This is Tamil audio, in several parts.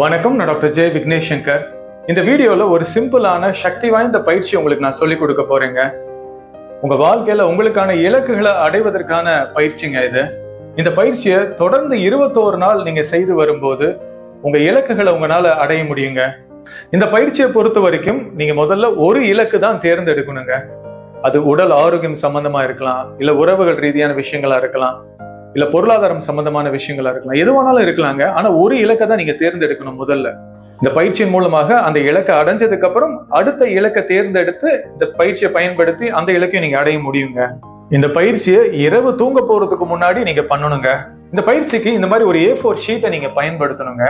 வணக்கம் நான் டாக்டர் ஜெய் விக்னேஷ் சங்கர் இந்த வீடியோவில் ஒரு சிம்பிளான சக்தி வாய்ந்த பயிற்சி உங்களுக்கு நான் சொல்லிக் கொடுக்க போறேங்க. உங்க வாழ்க்கையில உங்களுக்கான இலக்குகளை அடைவதற்கான பயிற்சிங்க இது. இந்த பயிற்சியை தொடர்ந்து இருபத்தோரு நாள் நீங்க செய்து வரும்போது உங்க இலக்குகளை உங்களால அடைய முடியுங்க. இந்த பயிற்சியை பொறுத்த வரைக்கும் நீங்க முதல்ல ஒரு இலக்கு தான் தேர்ந்தெடுக்கணுங்க. அது உடல் ஆரோக்கியம் சம்பந்தமா இருக்கலாம் இல்ல உறவுகள் ரீதியான விஷயங்களா இருக்கலாம் இல்லை பொருளாதாரம் சம்பந்தமான விஷயங்களா இருக்கலாம். எது வேணாலும் இருக்கலாங்க. ஆனால் ஒரு இலக்கை தான் நீங்கள் தேர்ந்தெடுக்கணும் முதல்ல. இந்த பயிற்சியின் மூலமாக அந்த இலக்கை அடைஞ்சதுக்கு அப்புறம் அடுத்த இலக்கை தேர்ந்தெடுத்து இந்த பயிற்சியை பயன்படுத்தி அந்த இலக்கையும் நீங்க அடைய முடியுங்க. இந்த பயிற்சியை இரவு தூங்க போறதுக்கு முன்னாடி நீங்க பண்ணணுங்க. இந்த பயிற்சிக்கு இந்த மாதிரி ஒரு ஏ ஃபோர் ஷீட்டை நீங்க பயன்படுத்தணுங்க.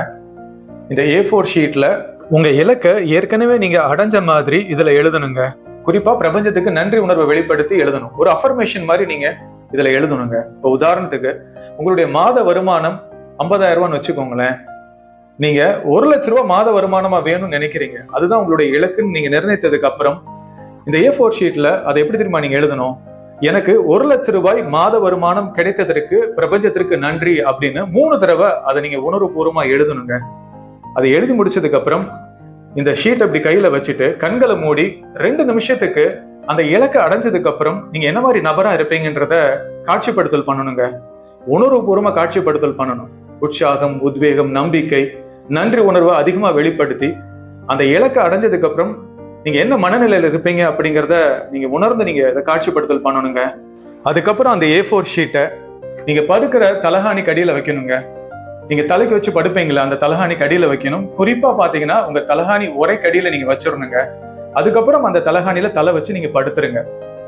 இந்த ஏ ஃபோர் ஷீட்ல உங்க இலக்கை ஏற்கனவே நீங்க அடைஞ்ச மாதிரி இதுல எழுதணுங்க. குறிப்பா பிரபஞ்சத்துக்கு நன்றி உணர்வை வெளிப்படுத்தி எழுதணும். ஒரு அஃபர்மேஷன் மாதிரி நீங்க இதுல எழுதணுங்க. இப்போ உதாரணத்துக்கு உங்களுடைய மாத வருமானம் 50000 ரூபான்னு வச்சுக்கோங்களேன். நீங்க ஒரு லட்ச ரூபா மாத வருமானமா வேணும்னு நினைக்கிறீங்க. அதுதான் உங்களுடைய இலக்குன்னு நீங்க நிர்ணயித்ததுக்கு அப்புறம் இந்த ஏ ஃபோர் ஷீட்ல அதை எப்படி தெரியுமா நீங்க எழுதணும்? எனக்கு ஒரு லட்ச ரூபாய் மாத வருமானம் கிடைத்ததற்கு பிரபஞ்சத்திற்கு நன்றி அப்படின்னு மூணு தடவை அதை நீங்க உணர்வுபூர்வமா எழுதணுங்க. அதை எழுதி முடிச்சதுக்கு அப்புறம் இந்த ஷீட் அப்படி கையில வச்சுட்டு கண்களை மூடி ரெண்டு நிமிஷத்துக்கு அந்த இலக்கை அடைஞ்சதுக்கு அப்புறம் நீங்க என்ன மாதிரி நபரா இருப்பீங்கன்றத காட்சிப்படுத்தல் பண்ணணுங்க. உணர்வுபூர்வமா காட்சிப்படுத்தல் பண்ணணும். உற்சாகம் உத்வேகம் நம்பிக்கை நன்றி உணர்வை அதிகமா வெளிப்படுத்தி அந்த இலக்கை அடைஞ்சதுக்கு அப்புறம் நீங்க என்ன மனநிலையில இருப்பீங்க அப்படிங்கிறத நீங்க உணர்ந்து நீங்க இதை காட்சிப்படுத்தல் பண்ணணுங்க. அதுக்கப்புறம் அந்த ஏ ஃபோர் ஷீட்டை நீங்க படுக்கிற தலகாணி கடியில வைக்கணுங்க. நீங்க தலைக்கு வச்சு படுப்பீங்களா அந்த தலகாணி கடியில வைக்கணும். குறிப்பா பாத்தீங்கன்னா உங்க தலகாணி ஒரே கடியில நீங்க வச்சிடணுங்க. அதுக்கப்புறம் அந்த தலகாணியில தலை வச்சு நீங்க படுத்துருங்க.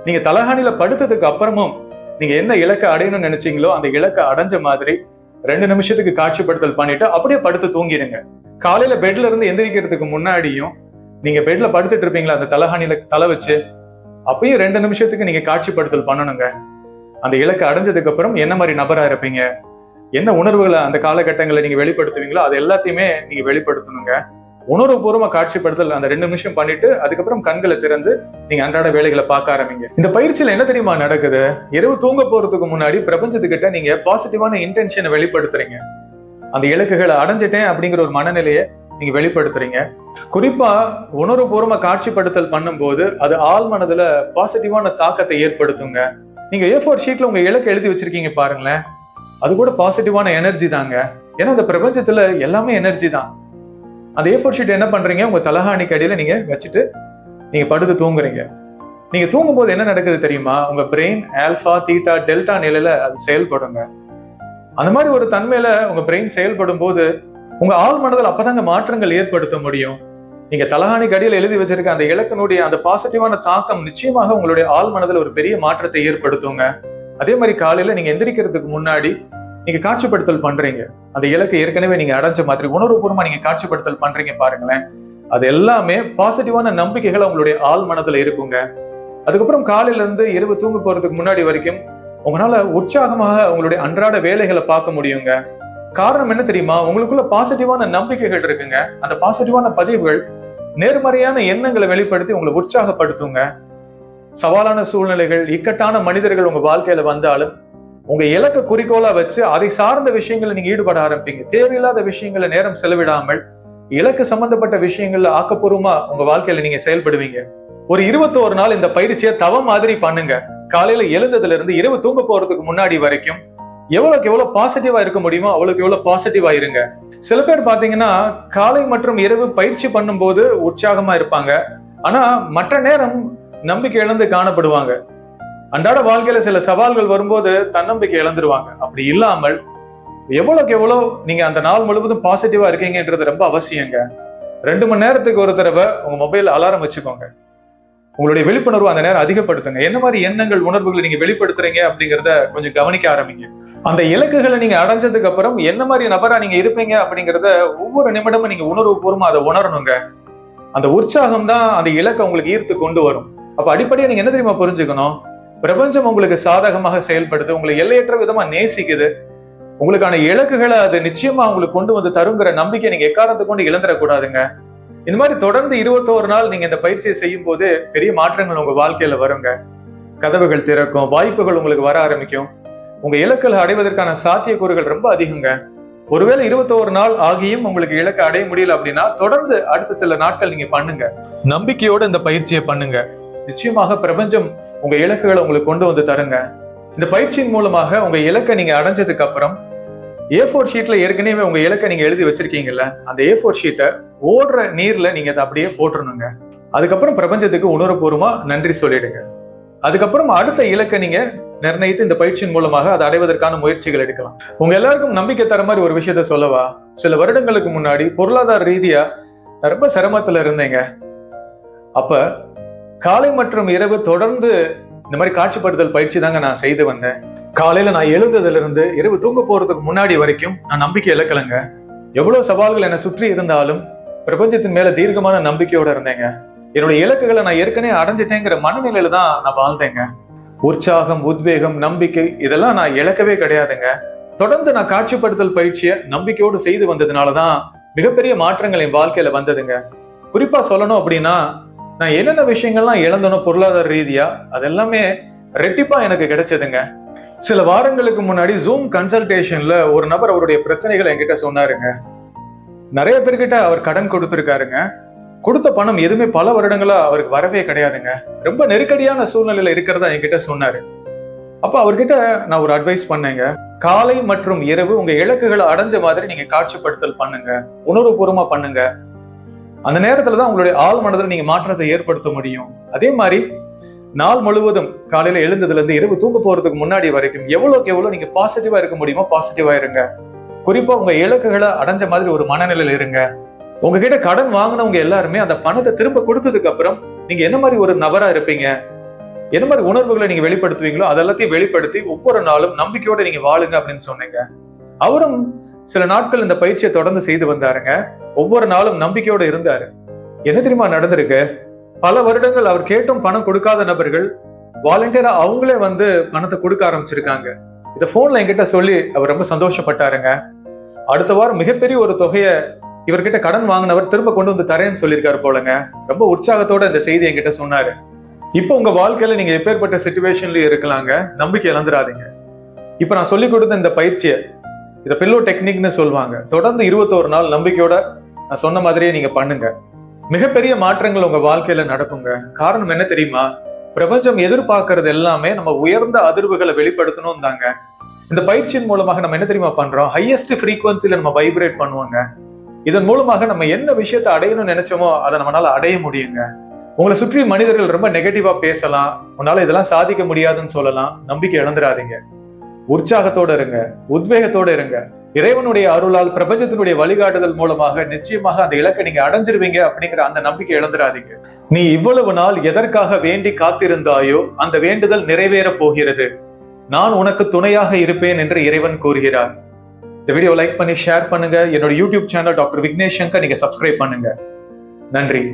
நீங்க தலகாணியில படுத்ததுக்கு அப்புறமும் நீங்க என்ன இலக்கை அடையணும்னு நினைச்சீங்களோ அந்த இலக்கை அடைஞ்ச மாதிரி ரெண்டு நிமிஷத்துக்கு காட்சிப்படுத்தல் பண்ணிட்டு அப்படியே படுத்து தூங்கிடுங்க. காலையில பெட்ல இருந்து எந்திரிக்கிறதுக்கு முன்னாடியும் நீங்க பெட்ல படுத்துட்டு இருப்பீங்களா அந்த தலகாணியில தலை வச்சு? அப்பயும் ரெண்டு நிமிஷத்துக்கு நீங்க காட்சிப்படுத்தல் பண்ணணுங்க. அந்த இலக்கை அடைஞ்சதுக்கு அப்புறம் என்ன மாதிரி நபரா இருப்பீங்க? என்ன உணர்வுகளை அந்த காலகட்டங்களை நீங்க வெளிப்படுத்துவீங்களோ அது எல்லாத்தையுமே நீங்க வெளிப்படுத்தணுங்க. உணர்வுபூர்வமா காட்சிப்படுத்தல் அந்த ரெண்டு நிமிஷம் பண்ணிட்டு அதுக்கப்புறம் கண்களை திறந்து நீங்க அன்றாட வேலைகளை பார்க்க ஆரம்பிங்க. இந்த பயிற்சியில என்ன தெரியுமா நடக்குது? இரவு தூங்க போறதுக்கு முன்னாடி பிரபஞ்சத்துக்கிட்ட நீங்க பாசிட்டிவான இன்டென்ஷனை வெளிப்படுத்துறீங்க. அந்த இலக்குகளை அடைஞ்சிட்டேன் அப்படிங்கிற ஒரு மனநிலையை நீங்க வெளிப்படுத்துறீங்க. குறிப்பா உணர்வுபூர்வமா காட்சிப்படுத்தல் பண்ணும்போது அது ஆள் மனதுல பாசிட்டிவான தாக்கத்தை ஏற்படுத்துங்க. நீங்க ஏ ஃபோர் ஷீட்ல உங்க இலக்கு எழுதி வச்சிருக்கீங்க பாருங்களேன். அது கூட பாசிட்டிவான எனர்ஜி தாங்க. ஏன்னா இந்த பிரபஞ்சத்துல எல்லாமே எனர்ஜி தான். அந்த ஏ ஃபோர் ஷீட் என்ன பண்றீங்க? உங்க தலகாணிக்கு அடியில நீங்க வச்சுட்டு நீங்க படுத்து தூங்குறீங்க. நீங்க தூங்கும்போது என்ன நடக்குது தெரியுமா? உங்க பிரெயின் ஆல்பா தீட்டா டெல்டா நிலையில அது செயல்படுங்க. அந்த மாதிரி ஒரு தன்மையில உங்க பிரெயின் செயல்படும் போது உங்க ஆள் மனதில் அப்பதாங்க மாற்றங்கள் ஏற்படுத்த முடியும். நீங்க தலகாணிக்கு அடியில் எழுதி வச்சிருக்க அந்த இலக்கனுடைய அந்த பாசிட்டிவான தாக்கம் நிச்சயமாக உங்களுடைய ஆள் மனதில் ஒரு பெரிய மாற்றத்தை ஏற்படுத்துங்க. அதே மாதிரி காலையில நீங்க எந்திரிக்கிறதுக்கு முன்னாடி நீங்க காட்சிப்படுத்தல் பண்றீங்க. அந்த இலக்கை ஏற்கனவே நீங்க அடைஞ்ச மாதிரி உணர்வுபூர்வமா நீங்க காட்சிப்படுத்தல் பண்றீங்க பாருங்களேன் அது எல்லாமே பாசிட்டிவான நம்பிக்கைகள் உங்களுடைய ஆள் மனதுல இருக்குங்க. அதுக்கப்புறம் காலையில இருந்து இரவு தூங்க போறதுக்கு முன்னாடி வரைக்கும் உங்களால உற்சாகமாக உங்களுடைய அன்றாட வேலைகளை பார்க்க முடியுங்க. காரணம் என்ன தெரியுமா? உங்களுக்குள்ள பாசிட்டிவான நம்பிக்கைகள் இருக்குங்க. அந்த பாசிட்டிவான பதிவுகள் நேர்மறையான எண்ணங்களை வெளிப்படுத்தி உங்களை உற்சாகப்படுத்துங்க. சவாலான சூழ்நிலைகள் இக்கட்டான மனிதர்கள் உங்க வாழ்க்கையில வந்தாலும் உங்க இலக்க குறிக்கோளா வச்சு அதை சார்ந்த விஷயங்களை நீங்க ஈடுபட ஆரம்பிப்பீங்க. தேவையில்லாத விஷயங்களை நேரம் செலவிடாமல் இலக்கு சம்பந்தப்பட்ட விஷயங்கள்ல ஆக்கப்பூர்வமா உங்க வாழ்க்கையில நீங்க செயல்படுவீங்க. ஒரு இருபத்தோரு நாள் இந்த பயிற்சியை தவம் மாதிரி பண்ணுங்க. காலையில எழுந்ததுல இருந்து இரவு தூங்க போறதுக்கு முன்னாடி வரைக்கும் எவ்வளவுக்கு எவ்வளவு பாசிட்டிவா இருக்க முடியுமோ அவ்வளவுக்கு எவ்வளவு பாசிட்டிவா இருங்க. சில பேர் பாத்தீங்கன்னா காலை மற்றும் இரவு பயிற்சி பண்ணும்போது உற்சாகமா இருப்பாங்க. ஆனா மற்ற நேரம் நம்பிக்கை இழந்து காணப்படுவாங்க. அன்றாட வாழ்க்கையில சில சவால்கள் வரும்போது தன்னம்பிக்கை இழந்துருவாங்க. அப்படி இல்லாமல் எவ்வளவுக்கு எவ்வளவு நீங்க அந்த நாள் முழுவதும் பாசிட்டிவா இருக்கீங்கன்றது ரொம்ப அவசியங்க. ரெண்டு மணி நேரத்துக்கு ஒரு தடவை உங்க மொபைல் அலாரம் வச்சுக்கோங்க. உங்களுடைய விழிப்புணர்வு அந்த நேரம் அதிகப்படுத்துங்க. என்ன மாதிரி எண்ணங்கள் உணர்வுகளை நீங்க வெளிப்படுத்துறீங்க அப்படிங்கிறத கொஞ்சம் கவனிக்க ஆரம்பிங்க. அந்த இலக்குகளை நீங்க அடைஞ்சதுக்கு அப்புறம் என்ன மாதிரி நபரா நீங்க இருப்பீங்க அப்படிங்கிறத ஒவ்வொரு நிமிடமும் நீங்க உணர்வு பூர்வமா அதை உணரணுங்க. அந்த உற்சாகம் தான் அந்த இலக்கை உங்களுக்கு ஈர்த்து கொண்டு வரும். அப்ப அடிப்படையா நீங்க என்ன தெரியுமா புரிஞ்சுக்கணும்? பிரபஞ்சம் உங்களுக்கு சாதகமாக செயல்படுது உங்களை எல்லையற்ற விதமா நேசிக்குது. உங்களுக்கான இலக்குகளை அது நிச்சயமா உங்களுக்கு கொண்டு வந்து தருங்கிற நம்பிக்கை நீங்க எக்காரணத்தை கொண்டு இழந்துடக்கூடாதுங்க. இந்த மாதிரி தொடர்ந்து இருபத்தோரு நாள் நீங்க இந்த பயிற்சியை செய்யும் போது பெரிய மாற்றங்கள் உங்க வாழ்க்கையில வருங்க. கதவுகள் திறக்கும் வாய்ப்புகள் உங்களுக்கு வர ஆரம்பிக்கும். உங்க இலக்குகளை அடைவதற்கான சாத்தியக்கூறுகள் ரொம்ப அதிகங்க. ஒருவேளை இருபத்தோரு நாள் ஆகியும் உங்களுக்கு இலக்கை அடைய முடியல அப்படின்னா தொடர்ந்து அடுத்த சில நாட்கள் நீங்க பண்ணுங்க. நம்பிக்கையோட இந்த பயிற்சியை பண்ணுங்க. நிச்சயமாக பிரபஞ்சம் உங்க இலக்குகளை உங்களுக்கு கொண்டு வந்து தருங்க. இந்த பயிற்சியின் மூலமாக உங்க இலக்கை நீங்க அடைஞ்சதுக்கு அப்புறம் ஏ ஃபோர் ஷீட்ல ஏற்கனவே உங்க இலக்கை நீங்க எழுதி வச்சிருக்கீங்கல்ல அந்த ஏ ஃபோர் ஷீட்டை ஓடுற நீர்ல நீங்க அதை அப்படியே போட்டுருணுங்க அதுக்கப்புறம் பிரபஞ்சத்துக்கு உணர்வுபூர்வமா நன்றி சொல்லிடுங்க. அதுக்கப்புறம் அடுத்த இலக்கை நீங்க நிர்ணயித்து இந்த பயிற்சியின் மூலமாக அதை அடைவதற்கான முயற்சிகள் எடுக்கலாம். உங்க எல்லாருக்கும் நம்பிக்கை தர மாதிரி ஒரு விஷயத்த சொல்லவா? சில வருடங்களுக்கு முன்னாடி பொருளாதார ரீதியா ரொம்ப சிரமத்துல இருந்தேங்க. அப்ப காலை மற்றும் இரவு தொடர்ந்து இந்த மாதிரி காட்சிப்படுத்தல் பயிற்சி தாங்க நான் செய்து வந்தேன். காலையில நான் எழுந்ததுல இருந்து இரவு தூங்க போறதுக்கு முன்னாடி வரைக்கும் நான் நம்பிக்கை இழக்கலைங்க. எவ்வளவு சவால்கள் என்னை சுற்றி இருந்தாலும் பிரபஞ்சத்தின் மேல தீர்க்கமான நம்பிக்கையோட இருந்தேங்க. என்னுடைய இலக்குகளை நான் ஏற்கனவே அடைஞ்சிட்டேங்கிற மனநிலையில தான் நான் வாழ்ந்தேங்க. உற்சாகம் உத்வேகம் நம்பிக்கை இதெல்லாம் நான் இழக்கவே கிடையாதுங்க. தொடர்ந்து நான் காட்சிப்படுத்தல் பயிற்சியை நம்பிக்கையோடு செய்து வந்ததுனால தான் மிகப்பெரிய மாற்றங்கள் என் வாழ்க்கையில வந்ததுங்க. குறிப்பா சொல்லணும் அப்படின்னா நான் என்னென்ன விஷயங்கள்லாம் இழந்தனோ பொருளாதார ரீதியா அதெல்லாமே ரெட்டிப்பா எனக்கு கிடைச்சதுங்க. சில வாரங்களுக்கு முன்னாடி ஜூம் கன்சல்டேஷன்ல ஒரு நபர் அவருடைய பிரச்சனைகளை என்கிட்ட சொன்னாருங்க. நிறைய பேர்கிட்ட அவர் கடன் கொடுத்துருக்காருங்க. கொடுத்த பணம் எதுவுமே பல வருடங்களா அவருக்கு வரவே கிடையாதுங்க. ரொம்ப நெருக்கடியான சூழ்நிலையில இருக்கிறதா என்கிட்ட சொன்னாரு. அப்ப அவர்கிட்ட நான் ஒரு அட்வைஸ் பண்ணேங்க. காலை மற்றும் இரவு உங்க இலக்குகளை அடைஞ்ச மாதிரி நீங்க காட்சிப்படுத்தல் பண்ணுங்க. உணர்வுபூர்வமா பண்ணுங்க. அந்த நேரத்துல தான் உங்களுடைய ஆள் மனதில் நீங்க மாற்றத்தை ஏற்படுத்த முடியும். அதே மாதிரி நாள் முழுவதும் காலையில எழுந்ததுல இருந்து இரவு தூங்க போறதுக்கு முன்னாடி வரைக்கும் எவ்வளவுக்கு எவ்வளவு நீங்க பாசிட்டிவா இருக்க முடியுமோ பாசிட்டிவா இருங்க. குறிப்பா உங்க இலக்குகளை அடைஞ்ச மாதிரி ஒரு மனநிலையில இருங்க. உங்ககிட்ட கடன் வாங்கினவங்க எல்லாருமே அந்த பணத்தை திரும்ப கொடுத்ததுக்கு அப்புறம் நீங்க என்ன மாதிரி ஒரு நபரா இருப்பீங்க? என்ன மாதிரி உணர்வுகளை நீங்க வெளிப்படுத்துவீங்களோ அதெல்லாத்தையும் வெளிப்படுத்தி ஒவ்வொரு நாளும் நம்பிக்கையோட நீங்க வாழுங்க அப்படின்னு சொன்னீங்க. அவரும் சில நாட்கள் இந்த பயிற்சியை தொடர்ந்து செய்து வந்தாருங்க. ஒவ்வொரு நாளும் நம்பிக்கையோட இருந்தாரு. என்ன தெரியுமா நடந்திருக்கு? பல வருடங்கள் அவர் கேட்டும் பணம் கொடுக்காத நபர்கள் வாலண்டியரா அவங்களே வந்து பணத்தை கொடுக்க ஆரம்பிச்சிருக்காங்க. இதை போன்ல என்கிட்ட சொல்லி அவர் ரொம்ப சந்தோஷப்பட்டாருங்க. அடுத்த வாரம் மிகப்பெரிய ஒரு தொகையை இவர்கிட்ட கடன் வாங்கினவர் திரும்ப கொண்டு வந்து தரேன்னு சொல்லியிருக்காரு போலங்க. ரொம்ப உற்சாகத்தோட இந்த செய்தி என்கிட்ட சொன்னாரு. இப்போ உங்க வாழ்க்கையில நீங்க எப்பேற்பட்ட சுச்சுவேஷன்லயும் இருக்கலாங்க. நம்பிக்கை இழந்துடாதீங்க. இப்ப நான் சொல்லி கொடுத்த இந்த பயிற்சியை இதை பில்லோ டெக்னிக்னு சொல்லுவாங்க. தொடர்ந்து இருபத்தோரு நாள் நம்பிக்கையோட நான் சொன்ன மாதிரியே நீங்க பண்ணுங்க. மிகப்பெரிய மாற்றங்கள் உங்க வாழ்க்கையில நடக்குங்க. காரணம் என்ன தெரியுமா? பிரபஞ்சம் எதிர்பார்க்கறது எல்லாமே நம்ம உயர்ந்த அதிர்வுகளை வெளிப்படுத்தணும் தாங்க. இந்த பயிற்சியின் மூலமாக நம்ம என்ன தெரியுமா பண்றோம்? ஹையஸ்ட் ஃப்ரீக்வன்சில நம்ம வைப்ரேட் பண்ணுவோங்க. இதன் மூலமாக நம்ம என்ன விஷயத்தை அடையணும்னு நினைச்சோமோ அதை நம்மளால அடைய முடியுங்க. உங்களை சுற்றி மனிதர்கள் ரொம்ப நெகட்டிவா பேசலாம். உன்னால இதெல்லாம் சாதிக்க முடியாதுன்னு சொல்லலாம். நம்பிக்கை இழந்துடாதீங்க. உற்சாகத்தோட இருங்க. உத்வேகத்தோட இருங்க. இறைவனுடைய அருளால் பிரபஞ்சத்தினுடைய வழிகாட்டுதல் மூலமாக நிச்சயமாக அந்த இலக்கை நீங்க அடைஞ்சிருவீங்க அப்படிங்கிற அந்த நம்பிக்கை இழந்துடாதீங்க. நீ இவ்வளவு நாள் எதற்காக வேண்டி காத்திருந்தாயோ அந்த வேண்டுதல் நிறைவேறப் போகிறது. நான் உனக்கு துணையாக இருப்பேன் என்று இறைவன் கூறுகிறார். இந்த வீடியோ லைக் பண்ணி ஷேர் பண்ணுங்க. என்னோட YouTube channel doctor Vignesh Shankar நீங்க சப்ஸ்கிரைப் பண்ணுங்க. நன்றி.